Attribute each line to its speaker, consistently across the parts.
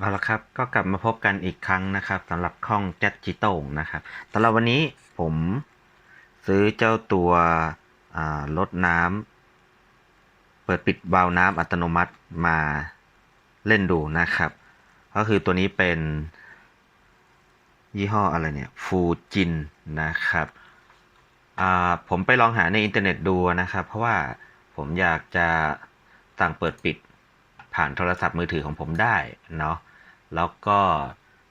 Speaker 1: เอาละครับก็กลับมาพบกันอีกครั้งนะครับสำหรับข้องแจ็ตจิโต้งนะครับสำหรับวันนี้ผมซื้อเจ้าตัวอ่าลดน้ำเปิดปิดวาล์วน้ำอัตโนมัติมาเล่นดูนะครับ ก็คือตัวนี้เป็น ยี่ห้ออะไรเนี่ยฟูจินนะครับผมไปลองหาในอินเทอร์เน็ตดูนะครับ เพราะว่าผมอยากจะสั่งเปิดปิดผ่านโทรศัพท์มือถือของผมได้เนาะ แล้วก็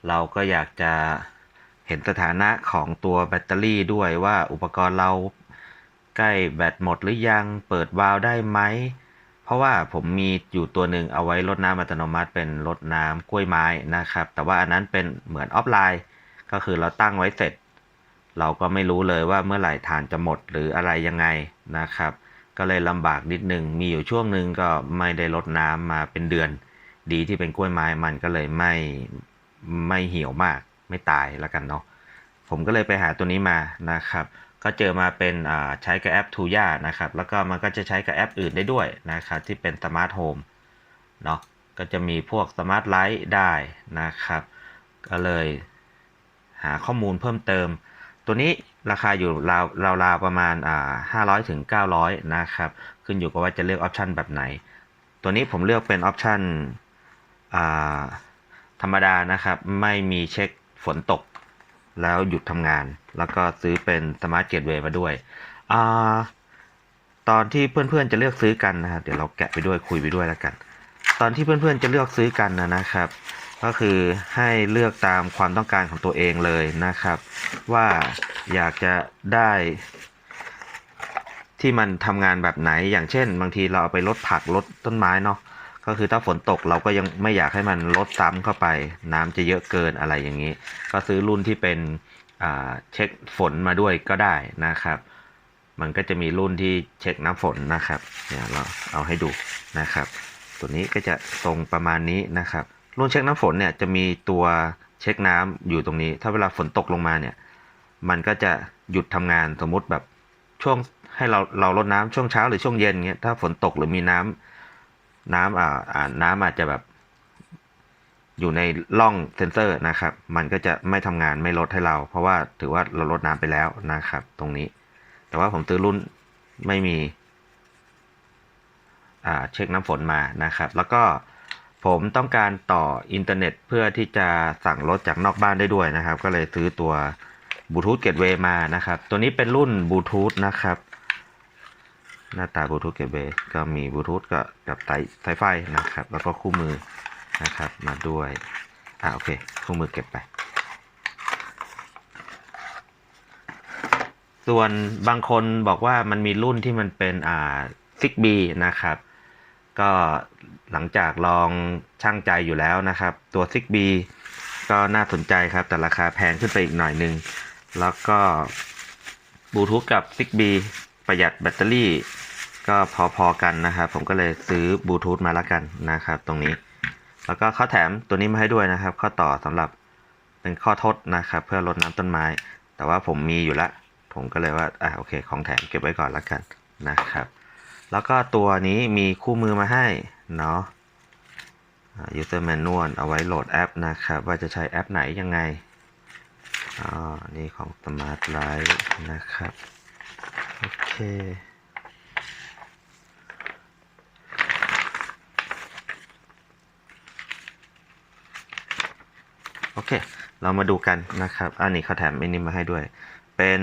Speaker 1: เราก็อยากจะเห็นสถานะของตัวแบตเตอรี่ด้วยว่าอุปกรณ์เราใกล้แบตหมดหรือยังเปิดวาล์วได้ไหม เพราะว่าผมมีอยู่ตัวหนึ่งเอาไว้รดน้ำอัตโนมัติเป็นรดน้ำกล้วยไม้นะครับ แต่ว่าอันนั้นเป็นเหมือนออฟไลน์ ก็คือเราตั้งไว้เสร็จ เราก็ไม่รู้เลยว่าเมื่อไหร่ฐานจะหมดหรืออะไรยังไงนะครับ ก็เลยลำบากนิดนึงมีอยู่ช่วงหนึ่งก็ไม่ได้รดน้ำมาเป็นเดือน ดีที่เป็นกล้วยไม้มันก็เลยไม่ไม่เหี่ยวมากไม่ตายแล้วกันเนาะผมก็เลยไปหาตัวนี้มานะครับ ก็เจอมาเป็นใช้กับแอปทูย่านะครับ แล้วก็มันก็จะใช้กับแอปอื่นได้ด้วยนะครับ ที่เป็นสมาร์ทโฮมเนาะก็จะมีพวกสมาร์ทไลท์ได้นะครับ ก็เลยหาข้อมูลเพิ่มเติม ตัวนี้ราคาอยู่ราวราวราวประมาณอ่า500ถึง900นะครับ ขึ้นอยู่กับว่าจะเลือกออปชันแบบไหน ตัวนี้ผมเลือกเป็นออปชัน ธรรมดานะครับ ไม่มีเช็คฝนตก แล้วหยุดทำงาน แล้วก็ซื้อเป็นสมาร์ทเกตเวย์มาด้วยอตอนที่เพื่อนๆจะเลือกซื้อกันนะครับเดี๋ยวเราแกะไปด้วยคุยไปด้วยแล้วกัน ตอนที่เพื่อนๆจะเลือกซื้อกันนะนะครับ ก็คือให้เลือกตามความต้องการของตัวเองเลยนะครับ ว่าอยากจะได้ที่มันทำงานแบบไหนอย่างเช่น บางทีเราเอาไปลดผักลดต้นไม้เนาะ ก็คือถ้าฝนตกเราก็ยังไม่อยากให้มันลดซ้ำเข้าไป น้ำจะเยอะเกินอะไรอย่างนี้ ก็ซื้อรุ่นที่เป็นเช็คฝนมาด้วยก็ได้นะครับ มันก็จะมีรุ่นที่เช็คน้ำฝนนะครับเนี่ยเราเอาให้ดูนะครับ ตัวนี้ก็จะทรงประมาณนี้นะครับ รุ่นเช็คน้ำฝนเนี่ยจะมีตัวเช็คน้ำอยู่ตรงนี้ ถ้าเวลาฝนตกลงมาเนี่ย มันก็จะหยุดทำงานสมมุติแบบช่วงให้เราเราลดน้ำช่วงเช้าหรือช่วงเย็นเงี้ยถ้าฝนตกหรือมีน้ำ น้ำอ่าอ่าน้ำอาจจะแบบอยู่ในร่องเซนเซอร์นะครับ มันก็จะไม่ทำงานไม่ลดให้เรา เพราะว่าถือว่าเราลดน้ำไปแล้วนะครับ ตรงนี้ แต่ว่าผมซื้อรุ่นไม่มีอ่าเช็คน้ำฝนมานะครับ แล้วก็ผมต้องการต่ออินเทอร์เน็ตเพื่อที่จะสั่งรถจากนอกบ้านได้ด้วยนะครับ ก็เลยซื้อตัวบลูทูธเกตเวย์มานะครับ ตัวนี้เป็นรุ่นบลูทูธนะครับ หน้าตาบลูทูธเกเวย์ก็มีบลูทูธกับกับสายสายไฟนะครับ แล้วก็คู่มือนะครับมาด้วยอ่าโอเค คู่มือเก็บไป ส่วนบางคนบอกว่ามันมีรุ่นที่มันเป็นอ่าซิกบีนะครับก็หลังจากลองช่างใจอยู่แล้วนะครับ ตัวซิกบีก็น่าสนใจครับ แต่ราคาแพงขึ้นไปอีกหน่อยนึง แล้วก็บลูทูธกับซิกบีประหยัดแบตเตอรี่ ก็พอๆกันนะครับผมก็เลยซื้อบลูทูธมาแล้วกันนะครับตรงนี้ แล้วก็เขาแถมตัวนี้มาให้ด้วยนะครับ ข้อต่อสำหรับเป็นข้อทดนะครับ เพื่อลดน้ำต้นไม้ แต่ว่าผมมีอยู่แล้วผมก็เลยว่าอ่าโอเค ของแถมเก็บไว้ก่อนแล้วกันนะครับ แล้วก็ตัวนี้มีคู่มือมาให้เนาะอ่า user manual เอาไว้โหลดแอปนะครับ ว่าจะใช้แอปไหนยังไงอ๋อนี่ของ Smart Light นะครับ โอเค โอเค เรามาดูกันนะครับ อันนี้เขาแถมอันนี้มาให้ด้วย เป็น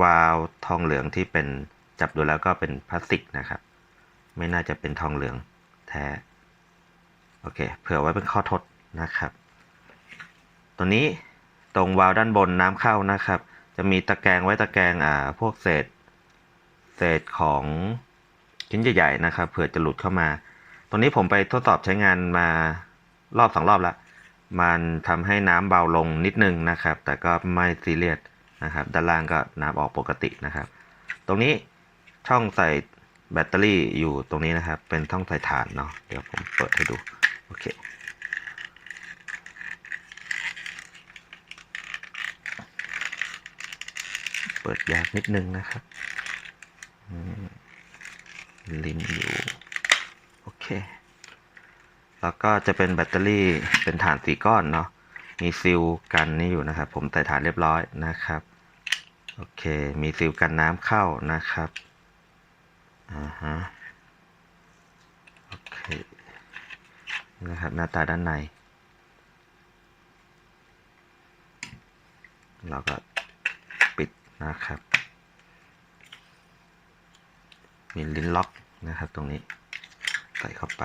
Speaker 1: วาล์วทองเหลืองที่เป็นจับดูแล้วก็เป็นพลาสติกนะครับ ไม่น่าจะเป็นทองเหลืองแท้ โอเค เผื่อไว้เป็นข้อทดนะครับ ตัวนี้ตรงวาล์วด้านบนน้ำเข้านะครับ จะมีตะแกรงไว้ตะแกรงอ่า พวกเศษ เศษของชิ้นใหญ่ๆนะครับ เผื่อจะหลุดเข้ามาตรงนี้ผมไปทดสอบใช้งานมารอบสองรอบแล้ว มันทำให้น้ำเบาลงนิดนึงนะครับ แต่ก็ไม่ซีเรียสนะครับ ด้านล่างก็น้ำออกปกตินะครับ ตรงนี้ช่องใส่แบตเตอรี่อยู่ตรงนี้นะครับ เป็นช่องใส่ฐานเนาะเดี๋ยวผมเปิดให้ดูโอเคเปิดยากนิดนึงนะครับลิ้นอยู่โอเค แล้วก็จะเป็นแบตเตอรี่เป็นฐานสีก้อนเนาะมีซิลกันนี่อยู่นะครับ ผมใส่ฐานเรียบร้อยนะครับโอเค มีซิลกันน้ำเข้านะครับอ่าฮะโอเคนี่นะครับหน้าตาด้านใน เราก็ปิดนะครับ มีลิ้นล็อกนะครับตรงนี้ ใส่เข้าไป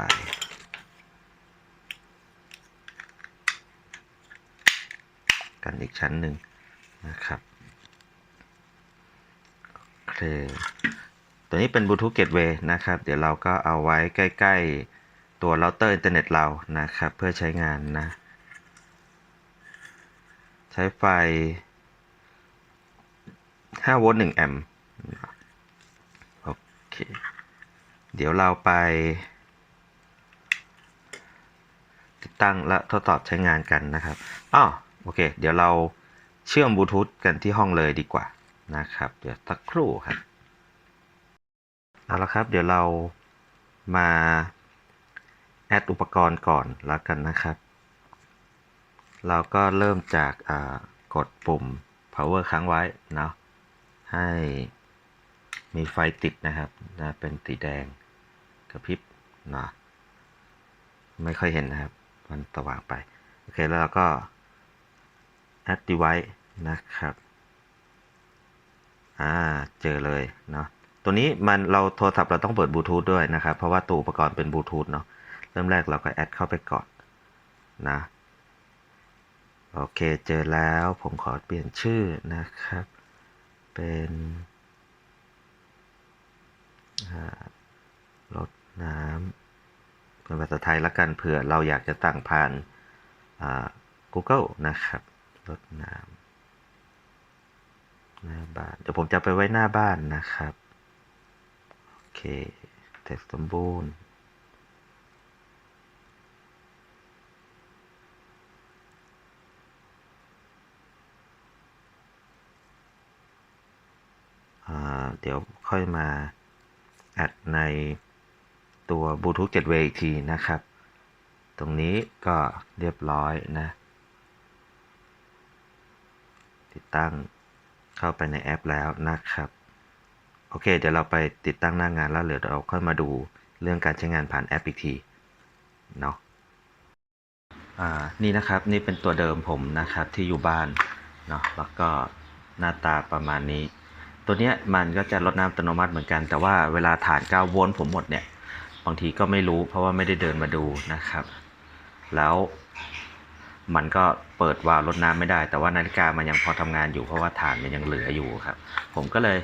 Speaker 1: กันอีกชั้นหนึ่งนะครับโอเคตัวนี้เป็นบลูทูธเกตเวย์นะครับ เดี๋ยวเราก็เอาไว้ใกล้ ๆ ตัวเราเตอร์อินเทอร์เน็ตเรานะครับ เพื่อใช้งานนะ ใช้ไฟ 5 โวลต์ 1 แอมป์โอเค เดี๋ยวเราไป ติดตั้งและทดสอบใช้งานกันนะครับ อ้อ อเค เดี๋ยวเราเชื่อมบลูทูธกันที่ห้องเลยดีกว่านะครับ เดี๋ยวสักครู่ครับ เอาละครับ เดี๋ยวเรามาแอดอุปกรณ์ก่อนแล้วกันนะครับ เราก็เริ่มจากกดปุ่ม power ค้างไว้เนาะ ให้มีไฟติดนะครับนะเป็นสีแดงกระพริบนะไม่ค่อยเห็นนะครับ มันสว่างไป โอเค แล้วเราก็ add device นะครับ อ่า เจอเลยเนาะ ตัวนี้มันเราโทรศัพท์เราต้องเปิดบลูทูธด้วยนะครับ เพราะว่าตัวอุปกรณ์เป็นบลูทูธเนาะ เริ่มแรกเราก็แอดเข้าไปก่อนนะ โอเค เจอแล้ว ผมขอเปลี่ยนชื่อนะครับ เป็นอ่ารดน้ำเป็นภาษาไทยละกันเผื่อเราอยากจะตั้งผ่านอ่า Google นะครับ รดน้ำหน้าบ้าน เดี๋ยวผมจะไปไว้หน้าบ้านนะครับ โอเคเทสสมบูรณ์เดี๋ยวค่อยมาแอดในตัว Bluetooth Gateway อีกทีนะครับ ตรงนี้ก็เรียบร้อยนะ ติดตั้งเข้าไปในแอปแล้วนะครับ โอเค เดี๋ยวเราไปติดตั้งหน้างานแล้วเดี๋ยวเราค่อยมาดูเรื่องการใช้งานผ่านแอปอีกทีเนาะอ่านี่นะครับนี่เป็นตัวเดิมผมนะครับที่อยู่บ้านเนาะแล้วก็หน้าตาประมาณนี้ ตัวเนี้ยมันก็จะลดน้ำอัตโนมัติเหมือนกัน แต่ว่าเวลาฐาน9โวลต์ผมหมดเนี่ยบางทีก็ไม่รู้เพราะว่าไม่ได้เดินมาดูนะครับ แล้ว มันก็เปิดวาล์วลดน้ำไม่ได้ แต่ว่านาฬิกามันยังพอทำงานอยู่เพราะว่าฐานมันยังเหลืออยู่ครับ ผมก็เลย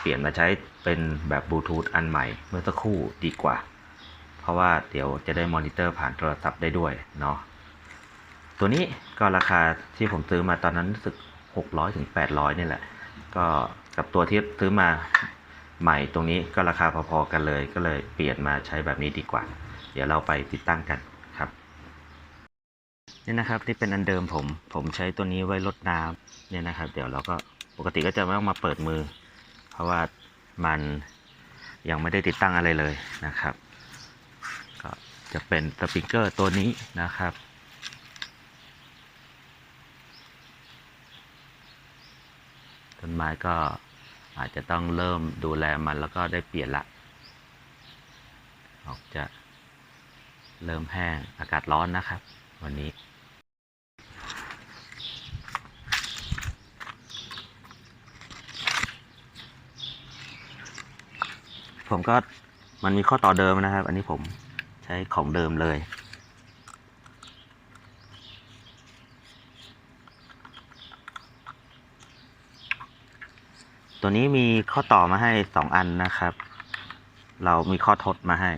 Speaker 1: เปลี่ยนมาใช้เป็นแบบบลูทูธอันใหม่เมื่อสักครู่ดีกว่า เพราะว่าเดี๋ยวจะได้มอนิเตอร์ผ่านโทรศัพท์ได้ด้วยเนาะตัวนี้ก็ราคาที่ผมซื้อมาตอนนั้นรู้สึก 600ถึง800 นี่แหละ ก็กับตัวที่ซื้อมาใหม่ตรงนี้ก็ราคาพอๆกันเลย ก็เลยเปลี่ยนมาใช้แบบนี้ดีกว่า เดี๋ยวเราไปติดตั้งกัน นี่นะครับนี่เป็นอันเดิมผมผมใช้ตัวนี้ไว้ลดน้ำเนี่ยนะครับ เดี๋ยวเราก็ปกติก็จะไม่ต้องมาเปิดมือ เพราะว่ามันยังไม่ได้ติดตั้งอะไรเลยนะครับ ก็จะเป็นสปริงเกอร์ตัวนี้นะครับต้นไม้ก็อาจจะต้องเริ่มดูแลมันแล้วก็ได้เปลี่ยนละ ออกจะเริ่มแห้งอากาศร้อนนะครับ วันนี้ ผมก็มันมีข้อต่อเดิมนะครับ อันนี้ผมใช้ของเดิมเลยตัวนี้มีข้อต่อมาให้สองอันนะครับ เรามีข้อทดมาให้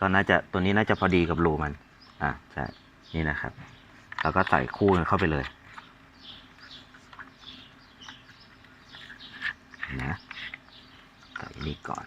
Speaker 1: ก็น่าจะตัวนี้น่าจะพอดีกับรูมัน อะใช่ นี่นะครับเราก็ใส่คู่กันเข้าไปเลยนะใส่นี่ก่อน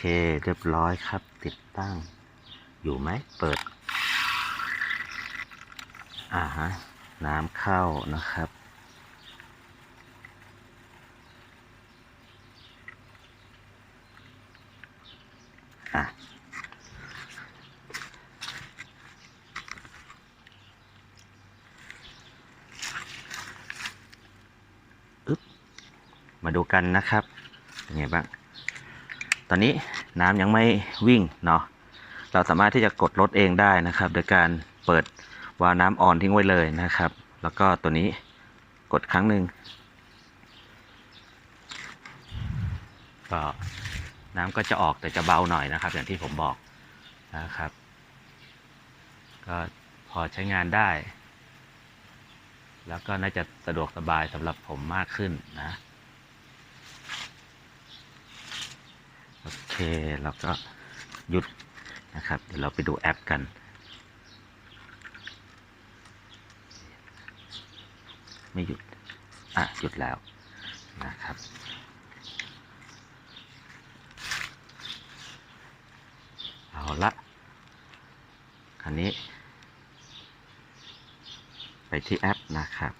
Speaker 2: เค
Speaker 1: เรียบร้อยครับ ติดตั้ง อยู่ไหม เปิด อ่าฮะ น้ำเข้านะครับ อะอึ๊บมาดูกันนะครับเป็นไงบ้าง ตอนนี้น้ำยังไม่วิ่งเนาะเราสามารถที่จะกดลดเองได้นะครับ โดยการเปิดวาล์วน้ำออนทิ้งไว้เลยนะครับ แล้วก็ตัวนี้กดครั้งหนึ่งก็น้ำก็จะออกแต่จะเบาหน่อยนะครับ อย่างที่ผมบอกนะครับ ก็พอใช้งานได้ แล้วก็น่าจะสะดวกสบายสำหรับผมมากขึ้นนะ โอ เคเราก็หยุดนะครับ เดี๋ยวเราไปดูแอปกันไม่หยุด อะ หยุดแล้วนะครับ เอาละคันนี้ ไปที่แอปนะครับ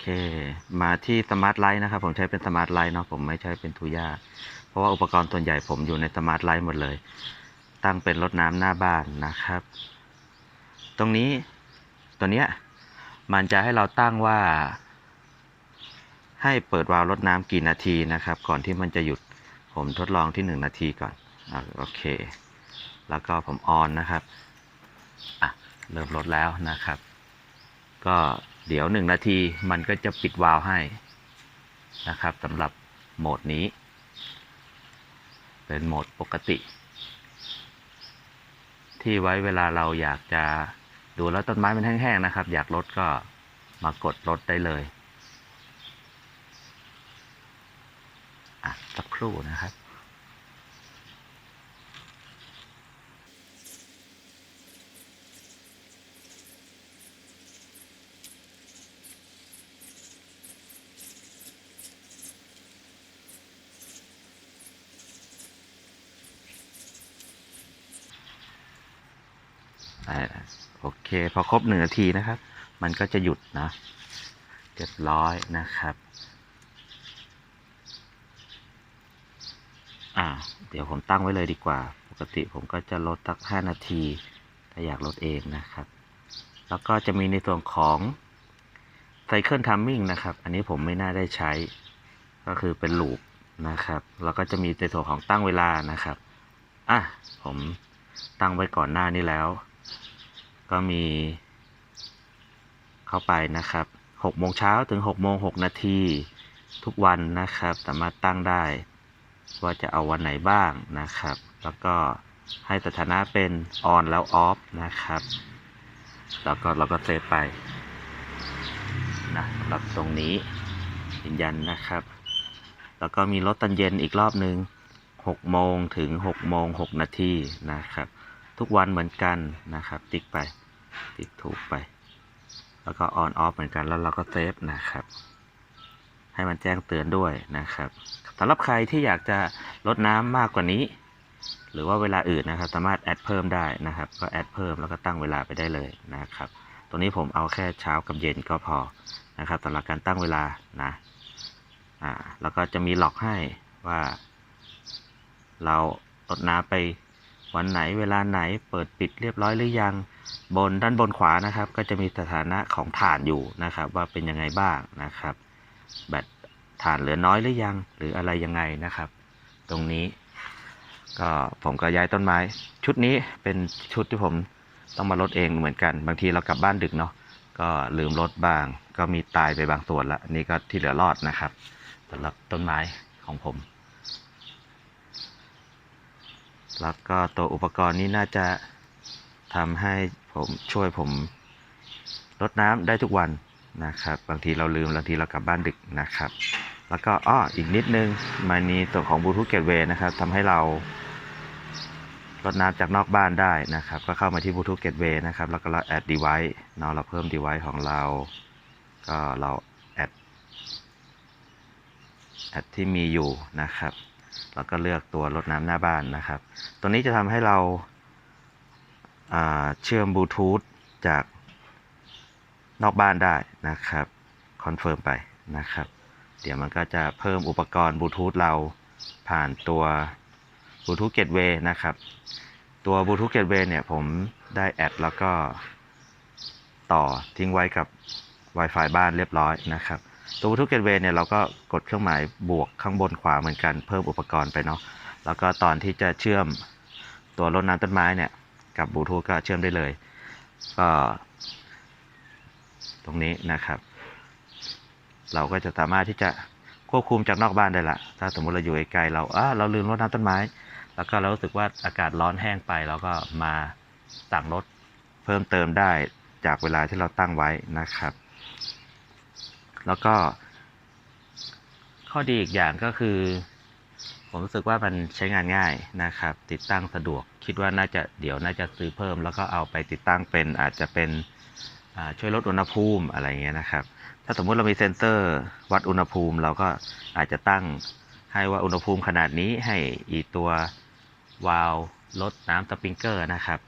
Speaker 1: เค มาที่สมาร์ทไลท์นะครับ ผมใช้เป็นสมาร์ทไลท์เนาะผมไม่ใช้เป็นทูย่าเพราะว่าอุปกรณ์ส่วนใหญ่ผมอยู่ในสมาร์ทไลท์หมดเลย ตั้งเป็นรถน้ำหน้าบ้านนะครับ ตรงนี้ตัวเนี้ยมันจะให้เราตั้งว่า ให้เปิดวาล์วรดน้ำกี่นาทีนะครับ ก่อนที่มันจะหยุดผมทดลองที่หนึ่งนาทีก่อนอโอเค แล้วก็ผมออนนะครับอะเริ่มลดแล้วนะครับ ก็ เดี๋ยวหนึ่งนาทีมันก็จะปิดวาล์วให้นะครับสำหรับโหมดนี้ เป็นโหมดปกติ ที่ไว้เวลาเราอยากจะดูแล้วต้นไม้มันแห้งๆนะครับ อยากลดก็มากดลดได้เลยอะสักครู่นะครับ โอเคพอครบหนึ่งนาทีนะครับ มันก็จะหยุดนะเรียบร้อยนะครับอ่าเดี๋ยวผมตั้งไว้เลยดีกว่า ปกติผมก็จะลดสักห้านาที ถ้าอยากลดเองนะครับ แล้วก็จะมีในส่วนของไซเคิลทัมมิ่งนะครับ อันนี้ผมไม่น่าได้ใช้ ก็คือเป็นลูปนะครับ แล้วก็จะมีในส่วนของตั้งเวลานะครับ อะ ผมตั้งไว้ก่อนหน้านี้แล้ว ก็มีเข้าไปนะครับ6โมงเช้าถึง6โมง6นาทีทุกวันนะครับ สามารถตั้งได้ ว่าจะเอาวันไหนบ้างนะครับ แล้วก็ให้สถานะเป็น on แล้ว off นะครับ แล้วก็เราก็เซฟไปนะสำหรับตรงนี้ยืนยันนะครับ แล้วก็มีรถตอนเย็นอีกรอบหนึ่ง6โมงถึง6โมง6นาทีนะครับ ทุกวันเหมือนกันนะครับ ติ๊กไป ติ๊กถูกไป แล้วก็ on off เหมือนกันแล้วเราก็เซฟนะครับ ให้มันแจ้งเตือนด้วยนะครับสำหรับใครที่อยากจะลดน้ำมากกว่านี้ หรือว่าเวลาอื่นนะครับ สามารถแอดเพิ่มได้นะครับ ก็แอดเพิ่มแล้วก็ตั้งเวลาไปได้เลยนะครับตัวนี้ผมเอาแค่เช้ากับเย็นก็พอนะครับสำหรับการตั้งเวลานะอ่าแล้วก็จะมีล็อกให้ว่า เราลดน้ำไป วันไหนเวลาไหนเปิดปิดเรียบร้อยหรือยัง บนด้านบนขวานะครับ ก็จะมีสถานะของฐานอยู่นะครับ ว่าเป็นยังไงบ้างนะครับ แบตฐานเหลือน้อยหรือยัง หรืออะไรยังไงนะครับ ตรงนี้ ก็ผมก็ย้ายต้นไม้ ชุดนี้เป็นชุดที่ผมต้องมาลดเองเหมือนกัน บางทีเรากลับบ้านดึกเนาะก็ลืมลดบ้าง ก็มีตายไปบางส่วนละนี่ก็ที่เหลือรอดนะครับสำหรับต้นไม้ของผม แล้วก็ตัวอุปกรณ์นี้น่าจะทำให้ผมช่วยผมรดน้ำได้ทุกวันนะครับ บางทีเราลืมบางทีเรากลับบ้านดึกนะครับ แล้วก็อ้ออีกนิดนึงมันมีตัวของบลูทูธเกตเวย์นะครับทำให้เรารดน้ำจากนอกบ้านได้นะครับ ก็เข้ามาที่บลูทูธเกตเวย์นะครับ แล้วก็เราแอด device เนาะเราเพิ่ม device ของเรา ก็เราแอดแอดที่มีอยู่นะครับ แล้วก็เลือกตัวรดน้ำหน้าบ้านนะครับ ตัวนี้จะทำให้เราาเชื่อมบลูทูธจากนอกบ้านได้นะครับคอนเฟิร์มไปนะครับ เดี๋ยวมันก็จะเพิ่มอุปกรณ์บลูทูธเราผ่านตัวบลูทูธเกตเวย์นะครับ ตัวบลูทูธเกตเวย์เนี่ยผมได้แอดแล้วก็ต่อทิ้งไว้กับ Wi-Fi บ้านเรียบร้อยนะครับ ตัวบลูทูธเกตเวย์เนี่ยเราก็กดเครื่องหมายบวกข้างบนขวาเหมือนกันเพิ่มอุปกรณ์ไปเนาะแล้วก็ตอนที่จะเชื่อมตัวรดน้ำต้นไม้เนี่ยกับบลูทูธก็เชื่อมได้เลย ก็ตรงนี้นะครับ เราก็จะสามารถที่จะควบคุมจากนอกบ้านได้ละ ถ้าสมมติเราอยู่ไกลๆเราอ่าเราลืมรดน้ำต้นไม้ แล้วก็เรารู้สึกว่าอากาศร้อนแห้งไปเราก็มาสั่งรถเพิ่มเติมได้จากเวลาที่เราตั้งไว้นะครับ แล้วก็ ข้อดีอีกอย่างก็คือ ผมรู้สึกว่ามันใช้งานง่ายนะครับ ติดตั้งสะดวก คิดว่าน่าจะเดี๋ยวน่าจะซื้อเพิ่ม แล้วก็เอาไปติดตั้งเป็นอาจจะเป็นช่วยลดอุณหภูมิอะไรเงี้ยนะครับ ถ้าสมมุติเรามีเซ็นเซอร์วัดอุณหภูมิ เราก็อาจจะตั้งให้ว่าอุณหภูมิขนาดนี้ให้อีตัววาล์วลดน้ำสปริงเกอร์นะครับ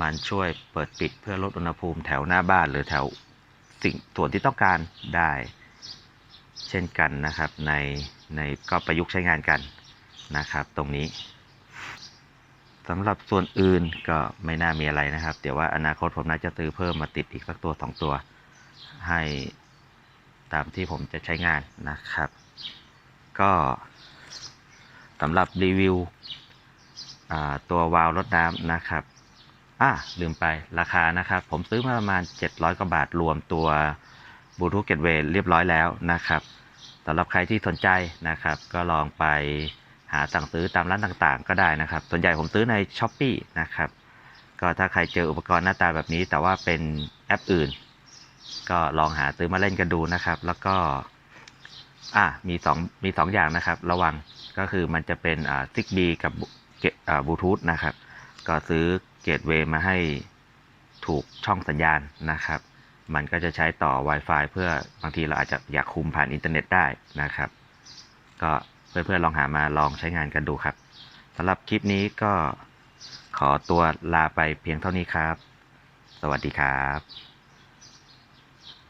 Speaker 1: มันช่วยเปิดปิดเพื่อลดอุณหภูมิแถวหน้าบ้านหรือแถวสิ่งส่วนที่ต้องการได้ เช่นกันนะครับในในก็ประยุกต์ใช้งานกันนะครับ ตรงนี้สำหรับส่วนอื่นก็ไม่น่ามีอะไรนะครับ เดี๋ยวว่าอนาคตผมน่าจะซื้อเพิ่มมาติดอีกสักตัวสองตัว ให้ตามที่ผมจะใช้งานนะครับ ก็สำหรับรีวิวตัววาล์วรดน้ำนะครับอะลืมไปราคานะครับ ผมซื้อมาประมาณ 700กว่าบาทรวมตัว บลูทูธเกตเวย์เรียบร้อยแล้วนะครับสำหรับใครที่สนใจนะครับ ก็ลองไปหาสั่งซื้อตามร้านต่างๆ ก็ได้นะครับ ส่วนใหญ่ผมซื้อใน s h อ p e e นะครับ ก็ถ้าใครเจออุปกรณ์หน้าตาแบบนี้ แต่ว่าเป็นแอปอื่น ก็ลองหาซื้อมาเล่นกันดูนะครับ แล้วก็อะมีสองมีสองอย่างนะครับ ระวังก็คือมันจะเป็นอ่าซิกบีกับเกบลูทูธนะครับ ก็ซื้อเกตเวย์มาให้ถูกช่องสัญญาณนะครับ มันก็จะใช้ต่อ Wi-Fi เพื่อบางทีเราอาจจะอยากคุมผ่านอินเทอร์เน็ตได้นะครับ ก็เพื่อนๆลองหามาลองใช้งานกันดูครับสำหรับคลิปนี้ก็ขอตัวลาไปเพียงเท่านี้ครับ สวัสดีครับ